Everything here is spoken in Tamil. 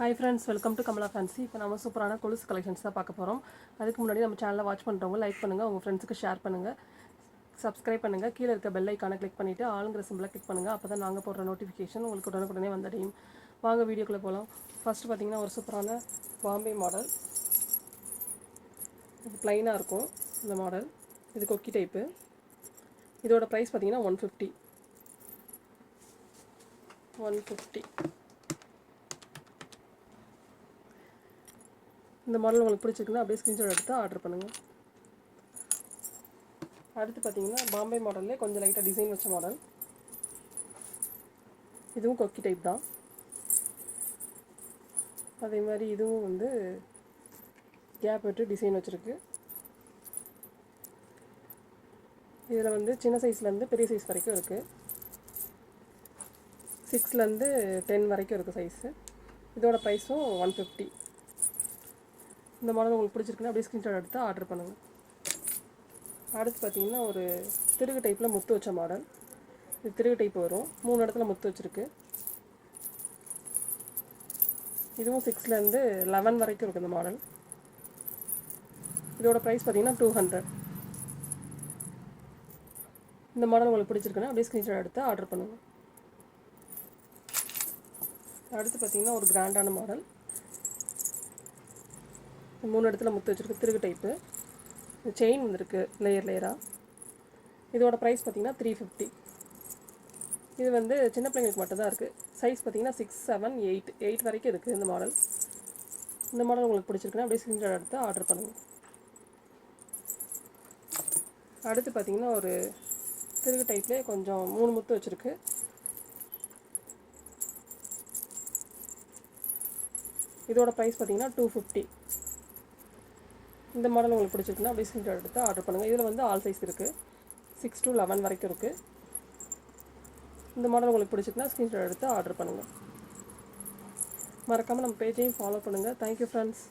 Hi friends welcome to Kamala fancy இப்போ நம்ம சூப்பரான கொலுசு கலெக்ஷன்ஸ் தான் பார்க்க போகிறோம் அதுக்கு முன்னாடி நம்ம சேனலை வாட்ச் பண்ணுறவங்க லைக் பண்ணுங்கள் உங்கள் ஃப்ரெண்ட்ஸுக்கு ஷேர் பண்ணுங்கள் சப்ஸ்கிரைப் பண்ணுங்கள் கீழே இருக்க பெல் ஐக்கானை கிளிக் பண்ணிவிட்டு ஆளுங்கிற சிம்பிளாக கிளிக் பண்ணுங்கள் அப்போ தான் நாங்கள் போடுற நோட்டிஃபிகேஷன் உங்களுக்கு உடனுக்குடனே வந்தடையும் வாங்க வீடியோக்குள்ளே போகலாம் ஃபஸ்ட்டு பார்த்தீங்கன்னா ஒரு சூப்பரான பாம்பே மாடல் இது ப்ளைனாக இருக்கும் இந்த மாடல் இது கொக்கி டைப்பு இதோட ப்ரைஸ் பார்த்தீங்கன்னா ஒன் ஃபிஃப்டி ஒன் ஃபிஃப்டி இந்த மாடல் உங்களுக்கு பிடிச்சிருக்குன்னா அப்படியே ஸ்க்ரீன்ஷாட் எடுத்து ஆர்டர் பண்ணுங்கள் அடுத்து பார்த்தீங்கன்னா பாம்பே மாடல்லே கொஞ்சம் லைட்டாக டிசைன் வச்ச மாடல் இதுவும் கொக்கி டைப் தான். அதே மாதிரி இதுவும் வந்து கேப் விட்டு டிசைன் வச்சுருக்கு. இதில் வந்து சின்ன சைஸ்லேருந்து பெரிய சைஸ் வரைக்கும் இருக்குது சிக்ஸ்லேருந்து டென் வரைக்கும் இருக்குது சைஸு இதோட ப்ரைஸும் ஒன் ஃபிஃப்டி இந்த மாடல் உங்களுக்கு பிடிச்சிருக்குன்னா அப்படியே ஸ்க்ரீன்ஷாட் எடுத்து ஆர்டர் பண்ணுங்கள் அடுத்து பார்த்தீங்கன்னா ஒரு திருகு டைப்பில் முத்து வச்ச மாடல். இது திருகு டைப் வரும். மூணு இடத்துல முத்து வச்சுருக்கு. இதுவும் சிக்ஸ்லேருந்து லெவன் வரைக்கும் இருக்குது இந்த மாடல். இதோட ப்ரைஸ் பார்த்தீங்கன்னா டூ ஹண்ட்ரட் இந்த மாடல் உங்களுக்கு பிடிச்சிருக்குன்னா அப்படியே ஸ்க்ரீன்ஷாட் எடுத்து ஆர்டர் பண்ணுங்கள் அடுத்து பார்த்தீங்கன்னா ஒரு கிராண்டான மாடல். மூணு இடத்துல முத்து வச்சுருக்கு. திருகு டைப்பு செயின் வந்திருக்கு. லேயர் லேயராக இதோட ப்ரைஸ் பார்த்திங்கன்னா த்ரீ ஃபிஃப்டி இது வந்து சின்ன பிள்ளைங்களுக்கு மட்டும்தான் இருக்குது சைஸ் பார்த்தீங்கன்னா சிக்ஸ் செவன் எயிட் எயிட் வரைக்கும் இருக்குது இந்த மாடல் இந்த மாடல் உங்களுக்கு பிடிச்சிருக்குன்னா அப்படியே ஸ்க்ரீன்ஷாட் எடுத்து ஆர்டர் பண்ணுங்கள் அடுத்து பார்த்தீங்கன்னா ஒரு திருகு டைப்லேயே கொஞ்சம் மூணு முத்து வச்சுருக்கு. இதோட ப்ரைஸ் பார்த்தீங்கன்னா டூ ஃபிஃப்டி இந்த மாடல் உங்களுக்கு பிடிச்சிருக்குன்னா அப்படியே ஸ்க்ரீன்ஷாட் எடுத்து ஆர்டர் பண்ணுங்கள் இதில் வந்து ஆல் சைஸ் இருக்குது சிக்ஸ் டு லெவன் வரைக்கும் இருக்குது இந்த மாடல் உங்களுக்கு பிடிச்சிருக்குன்னா ஸ்க்ரீன்ஷாட் எடுத்து ஆர்டர் பண்ணுங்கள் மறக்காமல் நம்ம பேஜையும் ஃபாலோ பண்ணுங்கள் தேங்க்யூ ஃப்ரெண்ட்ஸ்